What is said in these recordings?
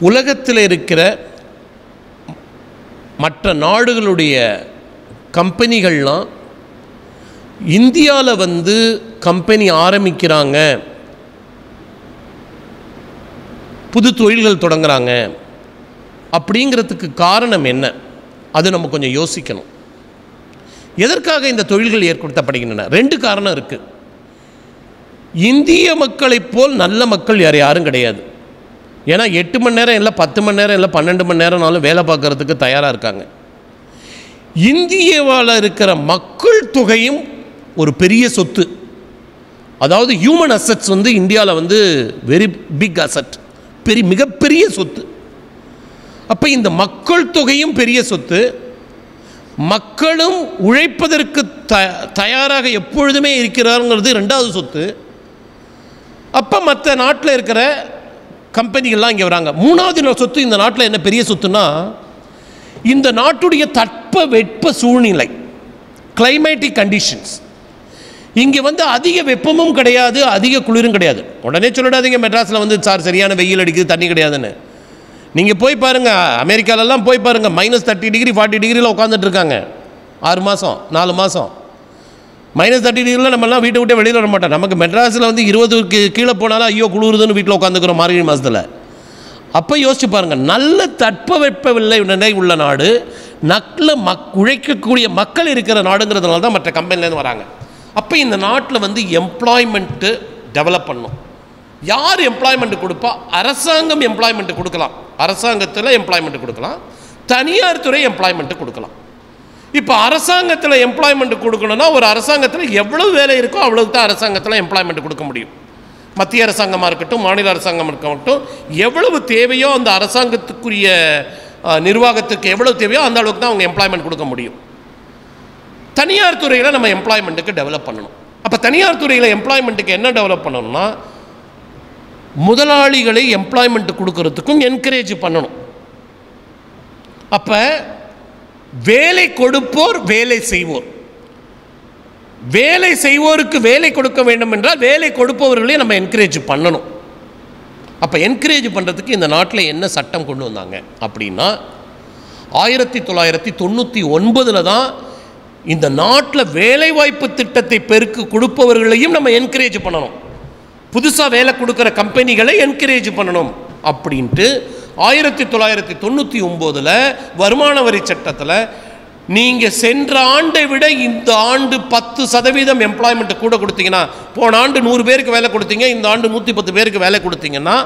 உலகத்தில் இருக்கிற மற்ற நாடுகளுடைய கம்பெனிகள்லாம் இந்தியாவில் வந்து கம்பெனி ஆரம்பிக்கிறாங்க. புது தொழில்கள் தொடங்குறாங்க. அப்படிங்கிறதுக்கு காரணம் என்ன? அது நம்ம கொஞ்சம் யோசிக்கணும். எதற்காக இந்த தொழில்கள் ஏற்படுத்தப்படுகின்றன? ரெண்டு காரணம் இருக்குது இந்திய மக்களைப் போல் நல்ல மக்கள் யார் யாரும் கிடையாது. ஏன்னா எட்டு மணி நேரம் இல்லை பத்து மணி நேரம் இல்லை பன்னெண்டு மணி நேரம்னாலும் வேலை பார்க்கறதுக்கு தயாராக இருக்காங்க. இந்தியாவில் இருக்கிற மக்கள் தொகையும் ஒரு பெரிய சொத்து. அதாவது ஹியூமன் அசட்ஸ் வந்து இந்தியாவில் வந்து வெரி பிக் அசட் பெரிய மிகப்பெரிய சொத்து. அப்போ இந்த மக்கள் தொகையும் பெரிய சொத்து. மக்களும் உழைப்பதற்கு த தயாராக எப்பொழுதுமே இருக்கிறாருங்கிறது ரெண்டாவது சொத்து. அப்போ மற்ற நாட்டில் இருக்கிற கம்பெனிகள்லாம் இங்கே வராங்க. மூணாவது சொத்து இந்த நாட்டில் என்ன பெரிய சொத்துனா இந்த நாட்டுடைய தட்ப வெட்ப சூழ்நிலை கிளைமேட்டிக் கண்டிஷன்ஸ் இங்கே வந்து அதிக வெப்பமும் கிடையாது அதிக குளிரும் கிடையாது. உடனே சொல்லிடாதீங்க மெட்ராஸில் வந்து சார் சரியான வெயில் அடிக்குது தண்ணி கிடையாதுன்னு. நீங்கள் போய் பாருங்கள் அமெரிக்காலெல்லாம் போய் பாருங்கள் மைனஸ் தேர்ட்டி டிகிரி ஃபார்ட்டி டிகிரியில் உட்காந்துட்டு இருக்காங்க. ஆறு மாதம் நாலு மாதம் மைனஸ் தேர்ட்டி டிகிரியில் நம்மலாம் வீட்டை விட்டு வெளியில் வர மாட்டோம் நமக்கு மெட்ராஸில் வந்து இருபதுக்கு கீழே போனாலும் ஐயோ குளிருதுன்னு வீட்டில் உட்காந்துக்கிறோம் மார்கழி மாதத்தில் அப்போ யோசிச்சு பாருங்கள் நல்ல தட்பவெப்ப வெள்ளை நிலை உள்ள நாடு நக்கில் மக் உழைக்கக்கூடிய மக்கள் இருக்கிற நாடுங்கிறதுனால தான் மற்ற கம்பெனிலேருந்து வராங்க. அப்போ இந்த நாட்டில் வந்து எம்ப்ளாய்மெண்ட்டு டெவலப் பண்ணும். யார் எம்ப்ளாய்மெண்ட் கொடுப்பா? அரசாங்கம் எம்ப்ளாய்மெண்ட் கொடுக்கலாம். அரசாங்கத்தில் எம்ப்ளாய்மெண்ட் கொடுக்கலாம். தனியார் துறை எம்ப்ளாய்மெண்ட்டு கொடுக்கலாம். இப்போ அரசாங்கத்தில் எம்ப்ளாய்மெண்ட் கொடுக்கணும்னா ஒரு அரசாங்கத்தில் எவ்வளவு வேலை இருக்கோ அவ்வளவுக்கு தான் அரசாங்கத்தில் எம்ப்ளாய்மெண்ட் கொடுக்க முடியும். மத்திய அரசாங்கமாக இருக்கட்டும் மாநில அரசாங்கம் இருக்கட்டும் எவ்வளவு தேவையோ அந்த அரசாங்கத்துக்குரிய நிர்வாகத்துக்கு எவ்வளவு தேவையோ அந்த அளவுக்கு தான் அவங்க எம்ப்ளாய்மெண்ட் கொடுக்க முடியும். தனியார் துறையில் நம்ம எம்ப்ளாய்மெண்ட்டுக்கு டெவலப் பண்ணணும். அப்போ தனியார் துறையில் எம்ப்ளாய்மெண்ட்டுக்கு என்ன டெவலப் பண்ணணும்னா முதலாளிகளை எம்ப்ளாய்மெண்ட் கொடுக்கறதுக்கும் என்கரேஜ் பண்ணணும். அப்போ வேலை கொடுப்போர் வேலை செய்வோர். வேலை செய்வோருக்கு வேலை கொடுக்க வேண்டும் என்றால் வேலை கொடுப்பவர்களையும் நம்ம என்கரேஜ் பண்ணணும். அப்போ என்கரேஜ் பண்ணுறதுக்கு இந்த நாட்டில் என்ன சட்டம் கொண்டு வந்தாங்க அப்படின்னா ஆயிரத்தி தொள்ளாயிரத்தி தொண்ணூற்றி ஒன்பதில் தான் இந்த நாட்டில் வேலைவாய்ப்பு திட்டத்தை பெருக்கு கொடுப்பவர்களையும் நம்ம என்கரேஜ் பண்ணணும். புதுசாக வேலை கொடுக்குற கம்பெனிகளை என்கரேஜ் பண்ணணும் அப்படின்ட்டு ஆயிரத்தி தொள்ளாயிரத்தி தொண்ணூற்றி ஒம்போதில் வருமான வரி சட்டத்தில் நீங்கள் சென்ற ஆண்டை விட இந்த ஆண்டு பத்து சதவீதம் எம்ப்ளாய்மெண்ட் கூட கொடுத்தீங்கன்னா போன ஆண்டு நூறு பேருக்கு வேலை கொடுத்தீங்க இந்த ஆண்டு நூற்றி பத்து பேருக்கு வேலை கொடுத்தீங்கன்னா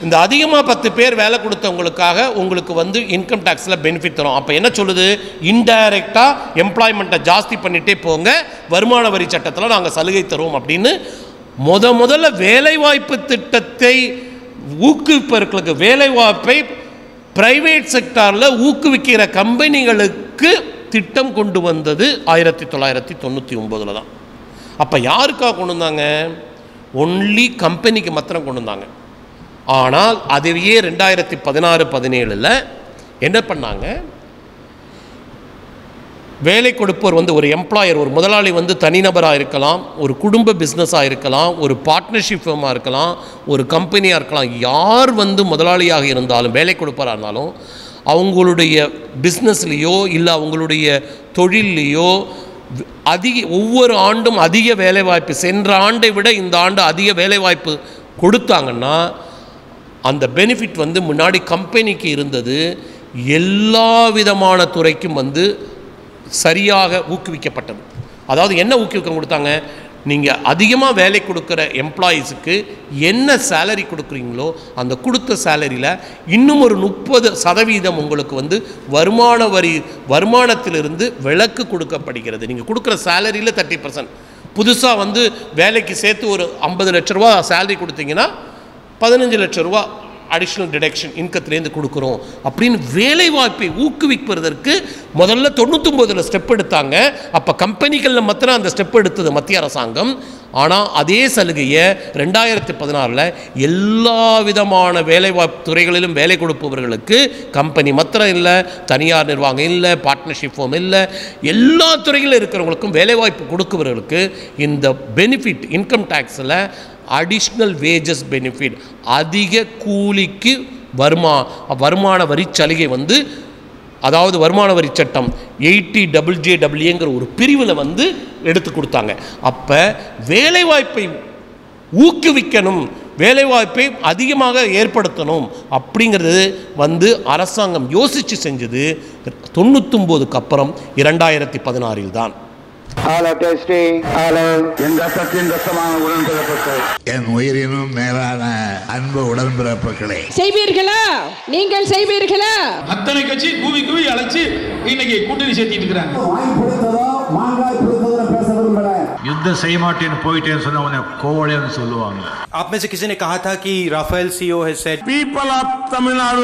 இந்த அதிகமாக பத்து பேர் வேலை கொடுத்தவங்களுக்காக உங்களுக்கு வந்து இன்கம் டேக்ஸில் பெனிஃபிட் தரும். அப்போ என்ன சொல்லுது? இன்டைரக்டாக எம்ப்ளாய்மெண்ட்டை ஜாஸ்தி பண்ணிகிட்டே போங்க வருமான வரி சட்டத்தில் நாங்கள் சலுகை தருவோம் அப்படின்னு முத முதல்ல வேலைவாய்ப்பு திட்டத்தை ஊக்குவிப்பவர்களுக்கு வேலைவாய்ப்பை பிரைவேட் செக்டாரில் ஊக்குவிக்கிற கம்பெனிகளுக்கு திட்டம் கொண்டு வந்தது ஆயிரத்தி தொள்ளாயிரத்தி தொண்ணூற்றி ஒம்போதில் தான். அப்போ யாருக்காக கொண்டு வந்தாங்க? ஒன்லி கம்பெனிக்கு மாத்திரம் கொண்டு வந்தாங்க. ஆனால் அதையே ரெண்டாயிரத்தி பதினாறு பதினேழில் என்ன பண்ணாங்க? வேலை கொடுப்பவர் வந்து ஒரு எம்ப்ளாயர் ஒரு முதலாளி வந்து தனிநபராக இருக்கலாம் ஒரு குடும்ப பிஸ்னஸாக இருக்கலாம் ஒரு பார்ட்னர்ஷிப் ஃபேமாக இருக்கலாம் ஒரு கம்பெனியாக இருக்கலாம். யார் வந்து முதலாளியாக இருந்தாலும் வேலை கொடுப்பராக இருந்தாலும் அவங்களுடைய பிஸ்னஸ்லேயோ இல்லை அவங்களுடைய தொழில்லையோ அதிக ஒவ்வொரு ஆண்டும் அதிக வேலைவாய்ப்பு சென்ற ஆண்டை விட இந்த ஆண்டு அதிக வேலைவாய்ப்பு கொடுத்தாங்கன்னா அந்த பெனிஃபிட் வந்து முன்னாடி கம்பெனிக்கு இருந்தது எல்லா விதமான துறைக்கும் வந்து சரியாக ஊக்குவிக்கப்பட்டது. அதாவது என்ன ஊக்குவிக்கம் கொடுத்தாங்க? நீங்கள் அதிகமாக வேலை கொடுக்குற எம்ப்ளாயீஸுக்கு என்ன சேலரி கொடுக்குறீங்களோ அந்த கொடுத்த சேலரியில் இன்னும் ஒரு முப்பது சதவீதம் உங்களுக்கு வந்து வருமான வரி வருமானத்திலிருந்து விலக்கு கொடுக்கப்படுகிறது. நீங்கள் கொடுக்குற சேலரியில் தேர்ட்டி பர்சன்ட் புதுசாக வந்து வேலைக்கு சேர்த்து ஒரு ஐம்பது லட்ச ரூபா சேலரி கொடுத்தீங்கன்னா பதினஞ்சு லட்ச ரூபா அடிஷ்னல் டிடக்ஷன் இன்கத்துலேருந்து கொடுக்குறோம் அப்படின்னு வேலைவாய்ப்பை ஊக்குவிப்பதற்கு முதல்ல தொண்ணூத்தொம்போதில் ஸ்டெப் எடுத்தாங்க. அப்போ கம்பெனிகளில் மாத்திரம் அந்த ஸ்டெப் எடுத்தது மத்திய அரசாங்கம். ஆனால் அதே சலுகையை ரெண்டாயிரத்தி பதினாறில் எல்லா விதமான வேலைவாய்ப்பு துறைகளிலும் வேலை கொடுப்பவர்களுக்கு கம்பெனி மாத்திரம் இல்லை தனியார் நிர்வாகம் இல்லை பார்ட்னர்ஷிப் ஃபார்ம் இல்லை எல்லா துறையிலும் இருக்கிறவங்களுக்கும் வேலைவாய்ப்பு கொடுக்குறவர்களுக்கு இந்த பெனிஃபிட் இன்கம் டேக்ஸில் அடிஷ்னல் வேஜஸ் பெனிஃபிட் அதிக கூலிக்கு வருமா வருமான வரி சலுகை வந்து அதாவது வருமான வரி சட்டம் எயிட்டி டபுள் ஜே டபிள்யூங்கிற ஒரு பிரிவில் வந்து எடுத்து கொடுத்தாங்க. அப்போ வேலைவாய்ப்பை ஊக்குவிக்கணும் வேலைவாய்ப்பை அதிகமாக ஏற்படுத்தணும் அப்படிங்கிறது வந்து அரசாங்கம் யோசித்து செஞ்சது தொண்ணூத்தொம்போதுக்கு அப்புறம் இரண்டாயிரத்தி பதினாறில் தான். என் ரத்தத்தின் ரத்தமான உடன்பிறப்புகள் என் உயிரினும் மேலான அன்பு உடன்பிறப்புகளே செய்வீர்களா நீங்கள் செய்வீர்களா அத்தனை கட்சி கூவி கூவி அழைச்சு இன்னைக்கு கூட்டணி சேர்த்திட்டு இருக்கிறாங்க வாங்கி கொடுத்ததோ மாங்காய் கொடுத்ததோ பேச விரும்பல யுத்தம் செய்ய மாட்டேன்னு போயிட்டேன்னு சொன்ன உன்னை கோவலைன்னு சொல்லுவாங்க आप में से किसी ने कहा था कि Rafale CO has said people of Tamil Nadu